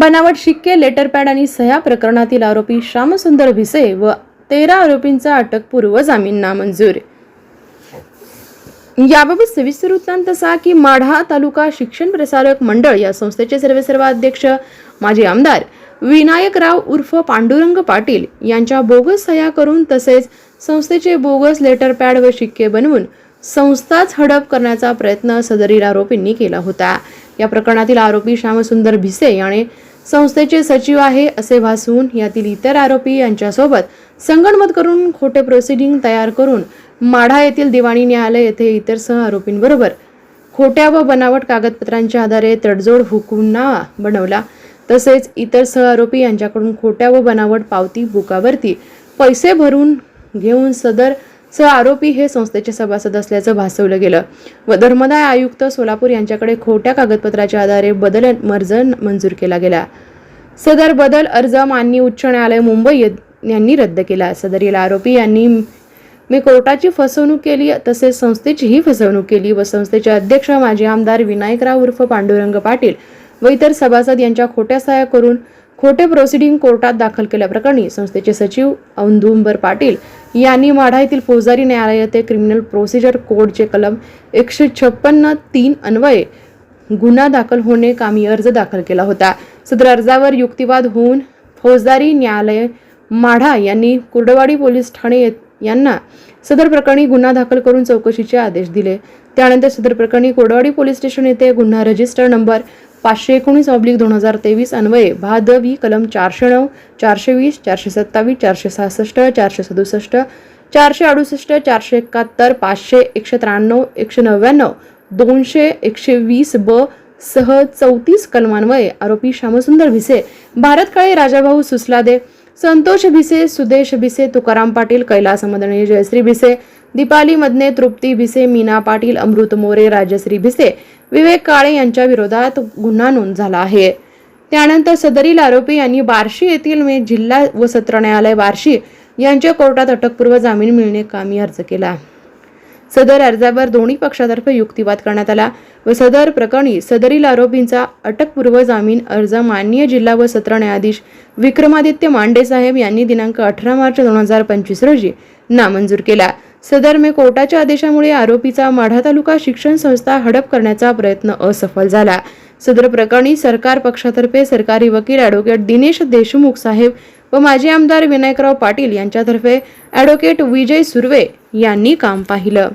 बनावट शिक्के लेटरपॅड आणि सह्या प्रकरणातील आरोपी श्यामसुंदर भिसे व तेरा आरोपींचा अटकपूर्व जामीन नामंजूर. याबाबत सविस्तर वृत्तांत असा की माढा तालुका शिक्षण प्रसारक मंडळ या संस्थेचे सर्वेसर्वा अध्यक्ष माजी आमदार विनायकराव उर्फ पांडुरंग पाटील यांच्या बोगस सह्या करून तसेच संस्थेचे बोगस लेटर पॅड व शिक्के बनवून संस्थाच हडप करण्याचा प्रयत्न सदरील आरोपींनी केला होता. या प्रकरणातील आरोपी श्यामसुंदर भिसे याने संस्थेचे सचिव आहे असे भासून यातील इतर आरोपी यांच्यासोबत संगणमत करून खोटे प्रोसिडिंग तयार करून माढा येथील दिवाणी न्यायालय येथे इतर सह आरोपींबरोबर खोट्या व बनावट कागदपत्रांच्या आधारे तडजोड हुकुमनामा बनवला. तसेच इतर सह आरोपी यांच्याकडून खोट्या व बनावट पावती बुकावरती पैसे भरून घेऊन सदर सह आरोपी हे संस्थेचे सभासद असल्याचं भासवलं गेलं. व धर्मदाय आयुक्त सोलापूर यांच्याकडे खोट्या कागदपत्राच्या आधारे बदल अर्ज मंजूर केला गेला. सदर बदल अर्ज माननीय उच्च न्यायालय मुंबई यांनी रद्द केला. सदरील आरोपी यांनी मी कोर्टाची फसवणूक केली तसेच संस्थेचीही फसवणूक केली व संस्थेचे अध्यक्ष माजी आमदार विनायकराव उर्फ पांडुरंग पाटील व इतर सभासद यांच्या खोट्या सहाय्या करून खोटे प्रोसिडिंग कोर्टात दाखल केल्याप्रकरणी संस्थेचे सचिव औंदुंबर पाटील यांनी माढा येथील फौजदारी न्यायालय ते क्रिमिनल प्रोसिजर कोडचे कलम एकशे छप्पन्न तीन अन्वये गुन्हा दाखल होणे कामी अर्ज दाखल केला होता. सदर अर्जावर युक्तिवाद होऊन फौजदारी न्यायालय माढा यांनी कुर्डवाडी पोलीस ठाणे येत- यांना सदर प्रकरणी गुन्हा दाखल करून चौकशीचे आदेश दिले. त्यानंतर सदर प्रकरणी कोडवाडी पोलीस स्टेशन येथे गुन्हा रजिस्टर नंबर पाचशे एकोणीस ऑब्लिक दोन हजार तेवीस अन्वये भादवी कलम चारशे नऊ चारशे वीस चारशे सत्तावीस चारशे सहासष्ट चारशे सदुसष्ट चारशे अडुसष्ट चारशे एकाहत्तर पाचशे एकशे त्र्याण्णव एकशे नव्याण्णव दोनशे एकशे वीस ब सह चौतीस कलमान्वये आरोपी श्यामसुंदर भिसे भारत काळे राजाभाऊ सुसलादे संतोष भिसे सुदेश भिसे तुकाराम पाटील कैलास मदने जयश्री भिसे दीपाली मदने तृप्ती भिसे मीना पाटील अमृत मोरे राजश्री भिसे विवेक काळे यांच्या विरोधात गुन्हा नोंद झाला आहे. त्यानंतर सदरील आरोपी यांनी बार्शी येथील मे जिल्हा व सत्र न्यायालय बार्शी यांच्या कोर्टात अटकपूर्व जामीन मिळणे कामी अर्ज केला. सदर अर्जावर दोन्ही पक्षातर्फे युक्तिवाद करण्यात आला व सदर प्रकरणी सदरील आरोपींचा अटकपूर्व जामीन अर्ज माननीय जिल्हा व सत्र न्यायाधीश विक्रमादित्य मांडे साहेब यांनी दिनांक अठरा मार्च दोन हजार पंचवीस रोजी नामंजूर केला. सदर मे कोर्टाच्या आदेशामुळे आरोपीचा माढा तालुका शिक्षण संस्था हडप करण्याचा प्रयत्न असफल झाला. सदर प्रकरणी सरकार पक्षातर्फे सरकारी वकील ॲडव्होकेट दिनेश देशमुख साहेब व माजी आमदार विनायकराव पाटील यांच्यातर्फे ॲडव्होकेट विजय सुर्वे यांनी काम पाहिलं.